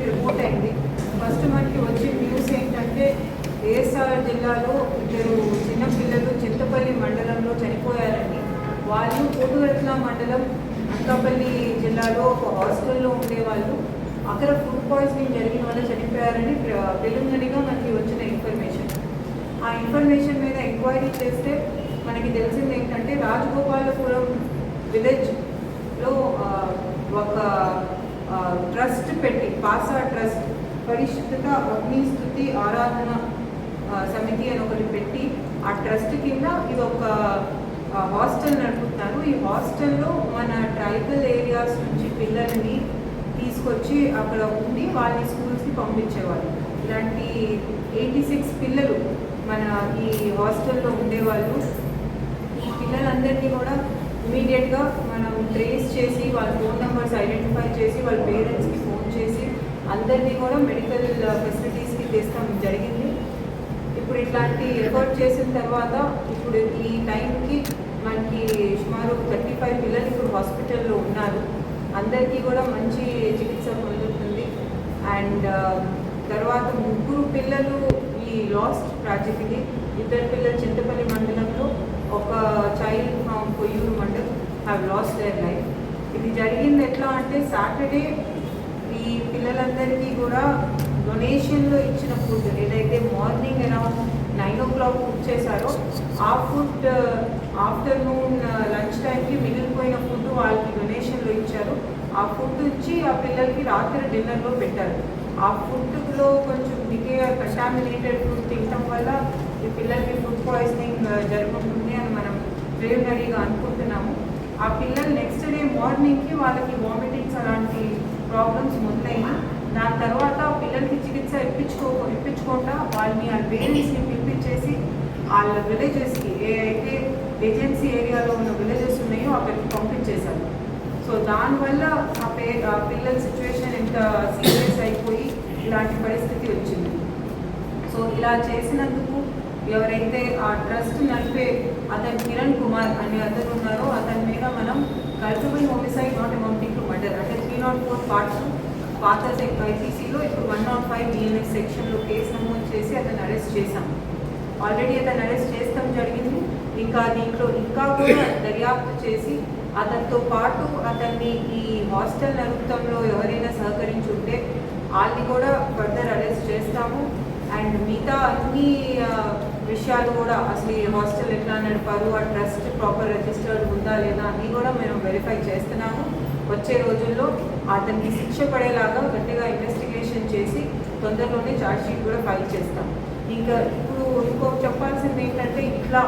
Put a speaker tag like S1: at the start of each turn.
S1: Incident report అయింది first మనకి వచ్చే న్యూస్ ఏంటంటే ఏఎస్ఆర్ జిల్లాలో ఇద్దరు చిన్నపిల్లలు చింతపల్లి మండలంలో చనిపోయారని వాళ్ళు కోటురత్న మండలం అనకాపల్లి జిల్లాలో ఒక హాస్టల్లో ఉండేవాళ్ళు. అక్కడ ఫుడ్ పాయిజనింగ్ జరిగిన వల్ల చనిపోయారని ప్రిలిమినరీగా మనకి వచ్చిన ఇన్ఫర్మేషన్ ఆ ఇన్ఫర్మేషన్ మీద ఎంక్వైరీ చేస్తే మనకి తెలిసింది ఏంటంటే రాజగోపాలపురం విలేజ్లో ఒక ట్రస్ట్ పెట్టి పాసా ట్రస్ట్ పరిశుద్ధత అగ్నిస్థుతి ఆరాధన సమితి అని ఒకటి పెట్టి ఆ ట్రస్ట్ కింద ఇది ఒక హాస్టల్ నడుపుతున్నారు. ఈ హాస్టల్లో మన ట్రైబల్ ఏరియాస్ నుంచి పిల్లల్ని తీసుకొచ్చి అక్కడ ఉండి వాళ్ళని స్కూల్స్కి పంపించేవాళ్ళు. ఇలాంటి ఎయిటీ సిక్స్ పిల్లలు మన ఈ హాస్టల్లో ఉండేవాళ్ళు. ఈ పిల్లలందరినీ కూడా ఇమీడియట్గా మనం ట్రేస్ చేసి వాళ్ళ ఐడెంటిఫై చేసి వాళ్ళ పేరెంట్స్కి ఫోన్ చేసి అందరినీ కూడా మెడికల్ ఫెసిలిటీస్కి తెస్తాం. జరిగింది. ఇప్పుడు ఇట్లాంటి ఎఫర్ట్ చేసిన తర్వాత ఇప్పుడు ఈ టైంకి మనకి సుమారు థర్టీ ఫైవ్ పిల్లలు ఇప్పుడు హాస్పిటల్లో ఉన్నారు. అందరికీ కూడా మంచి చికిత్స పొందుతుంది. అండ్ తర్వాత ముగ్గురు పిల్లలు ఈ లాస్ట్ ట్రాజెడీని ఇద్దరు పిల్లలు చింతపల్లి మండలంలో ఒక child from Koyyuru mandal have lost their life ఇది జరిగింది ఎట్లా అంటే సాటర్డే ఈ పిల్లలందరికీ కూడా డొనేషన్లో ఇచ్చిన ఫుడ్ ఏదైతే morning around nine o'clock book చేశారో ఆ ఫుడ్ ఆఫ్టర్నూన్ లంచ్ టైంకి మిగిలిపోయిన ఫుడ్ వాళ్ళకి డొనేషన్లో ఇచ్చారు. ఆ ఫుడ్ ఇచ్చి ఆ పిల్లలకి రాత్రి డిన్నర్లో పెట్టారు. ఆ ఫుడ్లో కొంచెం డికే కంటామినేటెడ్ ఫుడ్ తినటం వల్ల ఈ పిల్లలకి ఫుడ్ పాయిజనింగ్ జరుగుతుంది అని మనం ప్రిలిమినరీగా అనుకుంటున్నాము. ఆ పిల్లలు నెక్స్ట్ డే మార్నింగ్కి వాళ్ళకి వామిటింగ్స్ అలాంటి ప్రాబ్లమ్స్ మొదలైన దాని తర్వాత పిల్లలకి చికిత్స ఇప్పించుకో ఇప్పించుకోకుండా వాళ్ళని ఆ పేరెంట్స్ని పిలిపించేసి వాళ్ళ విలేజెస్కి ఏ అయితే ఏజెన్సీ ఏరియాలో ఉన్న విలేజెస్ ఉన్నాయో అక్కడికి పంపించేశారు. సో దానివల్ల ఆ పే ఆ పిల్లల సిచ్యువేషన్ ఎంత సీరియస్ అయిపోయి ఇలాంటి పరిస్థితి వచ్చింది. సో ఇలా చేసినందుకు ఎవరైతే ఆ ట్రస్ట్ నడిపే అతను కిరణ్ కుమార్ అనే అతను ఉన్నారో అతని మీద మనం culpable homicide not amounting to murder అంటే త్రీ నాట్ ఫోర్ పార్ట్స్ పాత ఐపీసీలో ఇప్పుడు వన్ నాట్ ఫైవ్ డిఎన్ఎస్ సెక్షన్లో కేసు నమోదు చేసి అతను అరెస్ట్ చేశాం. ఆల్రెడీ అతను అరెస్ట్ చేస్తాం జరిగింది. ఇంకా దీంట్లో ఇంకా కూడా దర్యాప్తు చేసి అతనితో పాటు అతన్ని ఈ హాస్టల్ నరుక్తంలో ఎవరైనా సహకరించుంటే వాళ్ళని కూడా ఫర్దర్ అరెస్ట్ చేస్తాము. అండ్ మిగతా అన్ని విషయాలు కూడా అసలు ఈ హాస్టల్ ఎట్లా నడిపారు? ఆ ట్రస్ట్ ప్రాపర్ రిజిస్టర్డ్ ఉందా లేదా అని కూడా మేము వెరిఫై చేస్తున్నాము. వచ్చే రోజుల్లో అతనికి శిక్ష పడేలాగా గట్టిగా ఇన్వెస్టిగేషన్ చేసి తొందరలోనే ఛార్జ్ షీట్ కూడా ఫైల్ చేస్తాం ఇంకా ఇప్పుడు ఇంకొక చెప్పాల్సింది ఏంటంటే ఇట్లా